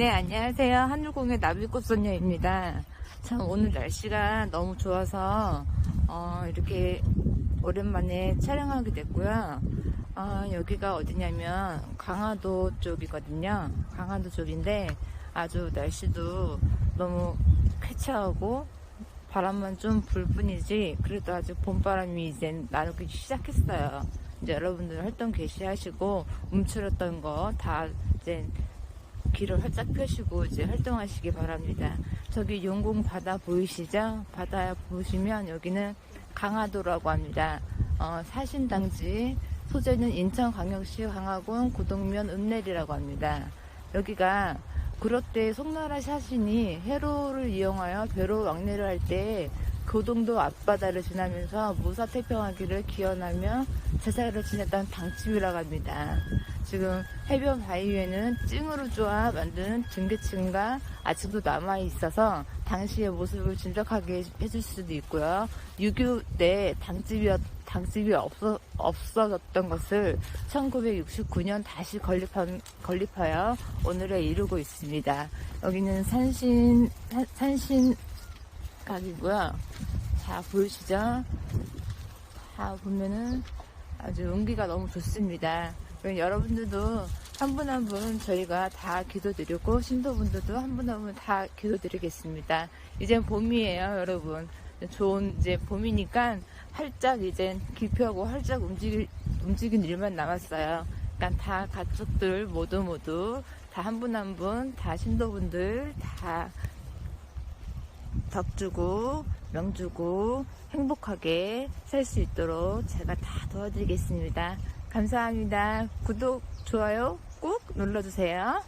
네, 안녕하세요. 하늘공의 나비꽃 소녀입니다. 참, 오늘 날씨가 너무 좋아서, 어, 이렇게 오랜만에 촬영하게 됐고요. 어, 여기가 어디냐면, 강화도 쪽이거든요. 강화도 쪽인데, 아주 날씨도 너무 쾌차하고, 바람만 좀 불 뿐이지, 그래도 아직 봄바람이 이제 나누기 시작했어요. 이제 여러분들 활동 개시하시고, 움츠렸던 거 다 이제 길을 활짝 펴시고 이제 활동하시기 바랍니다. 저기 용궁 바다 보이시죠? 바다 보시면 여기는 강화도라고 합니다. 어, 사신당지 소재는 인천광역시 강화군 고동면 읍내리라고 합니다. 여기가 구로때 송나라 사신이 해로를 이용하여 배로 왕래를 할 때 고동도 앞바다를 지나면서 무사태평하기를 기원하며 제사를 지냈던 당집이라고 합니다. 지금 해변 바위에는 찡으로 쪼아 만든 증계층과 아직도 남아 있어서 당시의 모습을 진적하게 해줄 수도 있고요. 6.25 때 당집이, 당집이 없어, 없어졌던 것을 1969년 다시 건립한, 건립하여 오늘에 이루고 있습니다. 여기는 산신, 산- 산신 각이고요. 자, 보이시죠? 자, 보면은 아주 운기가 너무 좋습니다. 여러분들도 한 분 한 분 저희가 다 기도드리고 신도분들도 한 분 한 분 다 기도드리겠습니다. 이제 봄이에요, 여러분. 좋은 이제 봄이니까 활짝 이제 기표하고 활짝 움직일 움직인 일만 남았어요. 그러니까 다 가족들 모두 모두 다 한 분 한 분 다 신도분들 다 덕 주고 명 주고 행복하게 살 수 있도록 제가 다 도와드리겠습니다. 감사합니다. 구독, 좋아요 꾹 눌러주세요.